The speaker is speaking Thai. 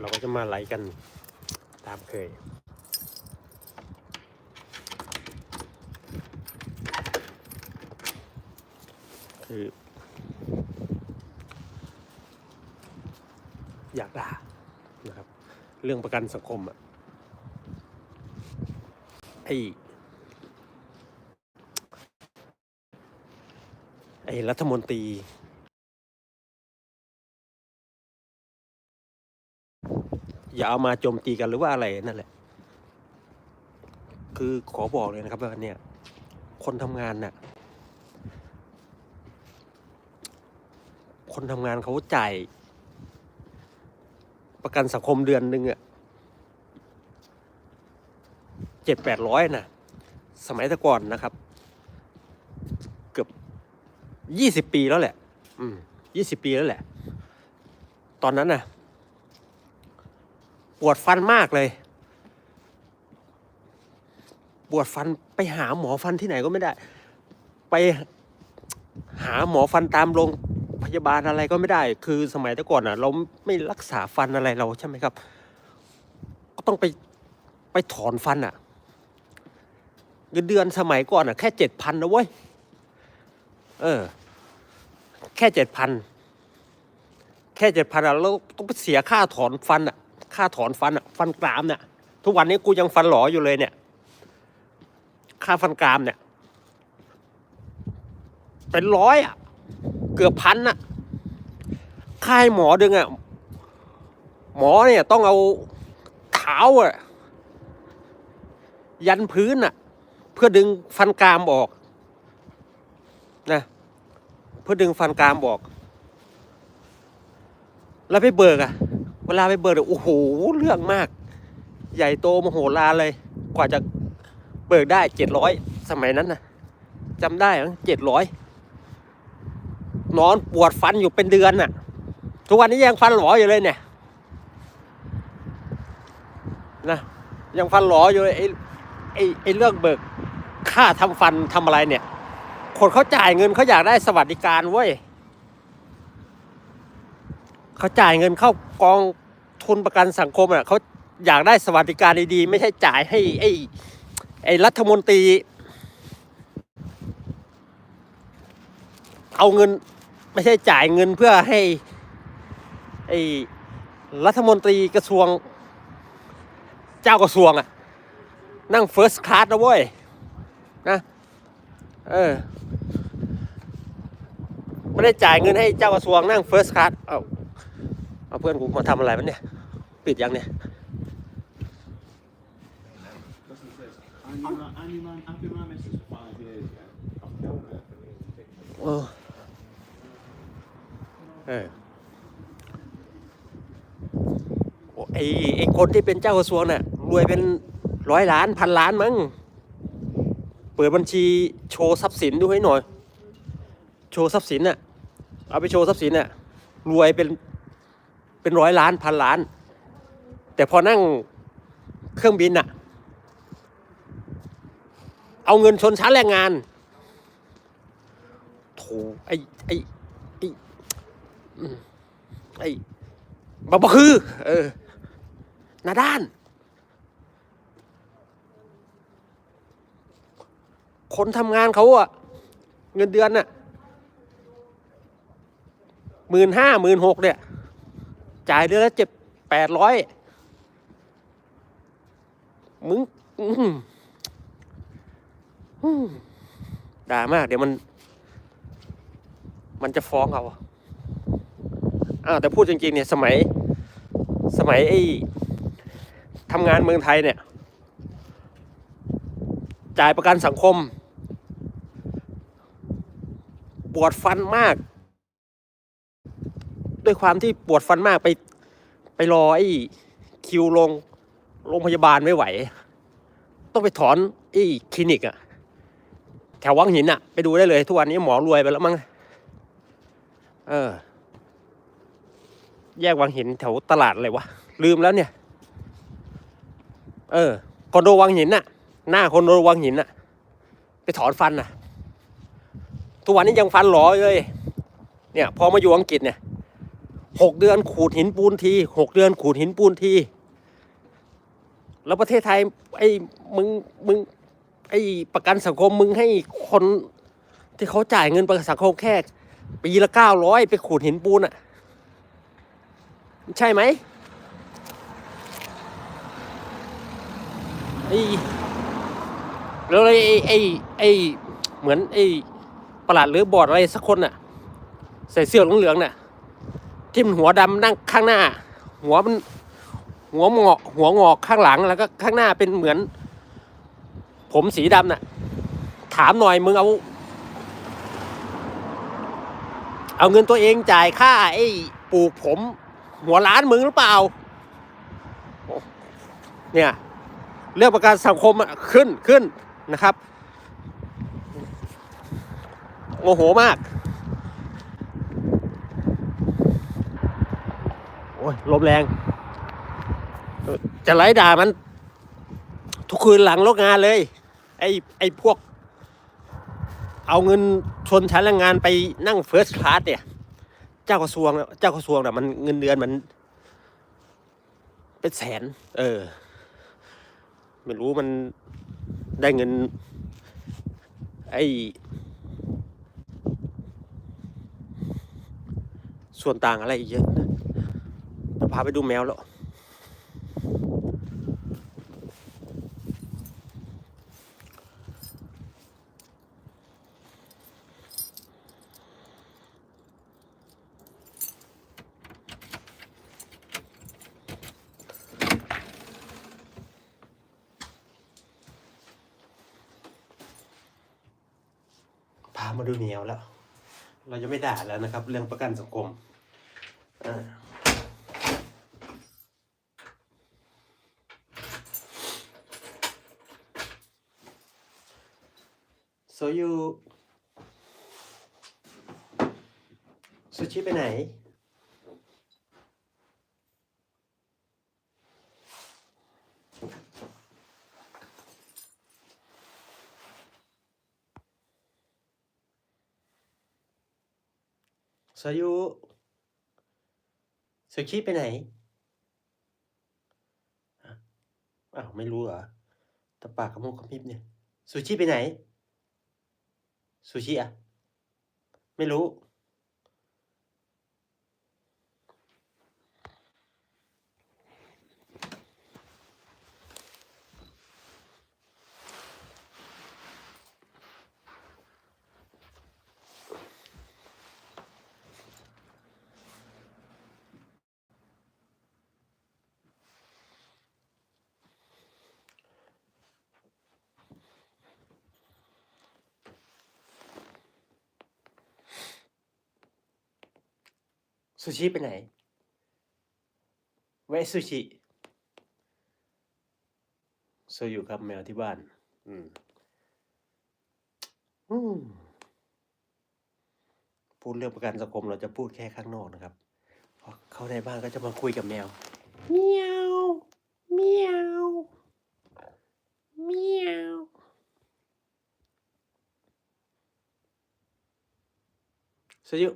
เราก็จะมาไล่กันตามเคย คือ อยากด่านะครับ เรื่องประกันสังคมอะไอไอรัฐมนตรี อย่าเอามาโจมตีกันหรือว่าอะไรนั่นแหละ คือขอบอกเลยนะครับว่าเนี่ยคนทำงานน่ะ คนทำงานเขาจ่ายประกันสังคมเดือนหนึ่งอะเจ็ดแปดร้อยนะสมัยแต่ก่อนนะครับ เกือบยี่สิบปีแล้วแหละ อืมยี่สิบปีแล้วแหละ ตอนนั้นน่ะ ปวดฟันมากเลย ปวดฟันไปหาหมอฟันที่ไหนก็ไม่ได้ ไปหาหมอฟันตามโรงพยาบาลอะไรก็ไม่ได้ คือสมัยแต่ก่อนอะ เราไม่รักษาฟันอะไรเราใช่ไหมครับ ก็ต้องไปไปถอนฟันอะ เงินเดือนสมัยก่อนอะ แค่เจ็ดพันนะเว้ย เออ แค่เจ็ดพัน แค่เจ็ดพันอะแล้วต้องไปเสียค่าถอนฟันอะ ค่าถอนฟันอะฟันกรามเนี่ยทุกวันนี้กูยังฟันหลออยู่เลยเนี่ย ค่าฟันกรามเนี่ย เป็นร้อยอะ เกือบพันอะค่าให้หมอดึงอะ หมอเนี่ยต้องเอาเท้าอะ ยันพื้นอะ เพื่อดึงฟันกรามออกนะเพื่อดึงฟันกรามออก แล้วไปเบิกอะ เวลาไปเบิกเลยโอ้โหเรื่องมาก ใหญ่โตมโหฬารเลย กว่าจะเบิกได้เจ็ดร้อยสมัยนั้นนะจำได้เจ็ดร้อยนอนปวดฟันอยู่เป็นเดือนน่ะ ทุกวันนี้ยังฟันหลออยู่เลยเนี่ยนะยังฟันหลออยู่เลยไอ้ไอ้ไอ้เรื่องเบิกค่าทำฟันทำอะไรเนี่ยคนเขาจ่ายเงินเขาอยากได้สวัสดิการเว้ย เขาจ่ายเงินเข้ากองทุนประกันสังคมอะเขาอยากได้สวัสดิการดีๆ ไม่ใช่จ่ายให้ไอ้ไอ้รัฐมนตรี เอาเงินไม่ใช่จ่ายเงินเพื่อให้ไอ้รัฐมนตรีกระทรวง เจ้ากระทรวงอะ นั่งเฟิร์สคลาสนะเว้ยนะเออไม่ได้จ่ายเงินให้เจ้ากระทรวงนั่งเฟิร์สคลาสเอา เอาเพื่อนกูมาทำอะไรมันเนี่ย ปิดยังเนี่ย I knew my, I knew my, I've been my missus for five years, yeah. I've known her for nearly six เออเออโอ้ไอไอคนที่เป็นเจ้ากระทรวงน่ะรวยเป็นร้อยล้านพันล้านมั้ง เปิดบัญชีโชว์ทรัพย์สินดูให้หน่อย โชว์ทรัพย์สินน่ะ เอาไปโชว์ทรัพย์สินน่ะ รวยเป็น เป็นร้อยล้านพันล้าน แต่พอนั่งเครื่องบินน่ะเอาเงินชนชั้นแรงงานโถไอไอไอไอบักบคือ เออหน้าด้าน คนทำงานเขาอะเงินเดือนน่ะหมื่นห้าหมื่นหกเนี่ย จ่ายเดือนละเจ็ดแปดร้อยมึงด่ามาก เดี๋ยวมัน มันจะฟ้องเอาอ้าวแต่พูดจริงๆเนี่ยสมัย สมัยไอ้ทำงานเมืองไทยเนี่ย จ่ายประกันสังคม ปวดฟันมาก ด้วยความที่ปวดฟันมากไป ไปรอไอ้คิวลงโรงพยาบาลไม่ไหว ต้องไปถอนไอ้คลินิกอะแถววังหินอะไปดูได้เลย ทุกวันนี้หมอรวยไปแล้วมั้งเออ แยกวังหินแถวตลาดอะไรวะลืมแล้วเนี่ย เออคอนโดวังหินน่ะ หน้าคอนโดวังหินน่ะ ไปถอนฟันน่ะ ทุกวันนี้ยังฟันหลออเลย เนี่ย พอมาอยู่อังกฤษเนี่ย หกเดือนขูดหินปูนทีหกเดือนขูดหินปูนที แล้วประเทศไทย ไอ้มึงมึง ไอ้ประกันสังคมมึงให้คนที่เขาจ่ายเงินประกันสังคมแค่ปีละเก้าร้อยไปขูดหินปูนอะใช่ไหมไอ้แล้วไอ้ไอ้ไอ้เหมือนไอ้ประหลัดหรือบอดอะไรสักคนน่ะ ใส่เสื้อเหลืองๆน่ะ ที่มันหัวดำนั่งข้างหน้า หัวมันหัวงอกหัวงอกข้างหลังแล้วก็ข้างหน้าเป็นเหมือน ผมสีดำน่ะ ถามหน่อยมึงเอา เอาเงินตัวเองจ่ายค่าไอ้ปลูกผม หัวล้านมึงหรือเปล่า เนี่ย เรื่องประกันสังคมขึ้นขึ้นนะครับ โมโหมาก โอ้ย ลมแรง จะไล่ด่ามัน ทุกคืนหลังเลิกงานเลย ไอ้ไอ้พวก เอาเงินชนชั้นแรงงานไปนั่งเฟิร์สคลาสเนี่ย เจ้ากระทรวง เจ้ากระทรวงน่ะมันเงินเดือนมัน เป็นแสน เออ ไม่รู้มันได้เงิน ไอ้ส่วนต่างอะไรเยอะนะาไปดูแมวแล้ว พามาดูแนวแล้ว เราจะไม่ด่าแล้วนะครับ เรื่องประกันสังคมอ่า โซยูซูชิไปไหน โซยูซูชิไปไหนอ้าวไม่รู้เหรอแตะปากขมุกขมิบเนี่ยซูชิไปไหน ซูชิอะไม่รู้ ซูชิไปไหนเวะซูชิโซอยู่กับแมวที่บ้าน อืมอืมพูดเรื่องประกันสังคมเราจะพูดแค่ข้างนอกนะครับพอเข้าในบ้านก็จะมาคุยกับแมวเมียวเมียวเมียวโซยุ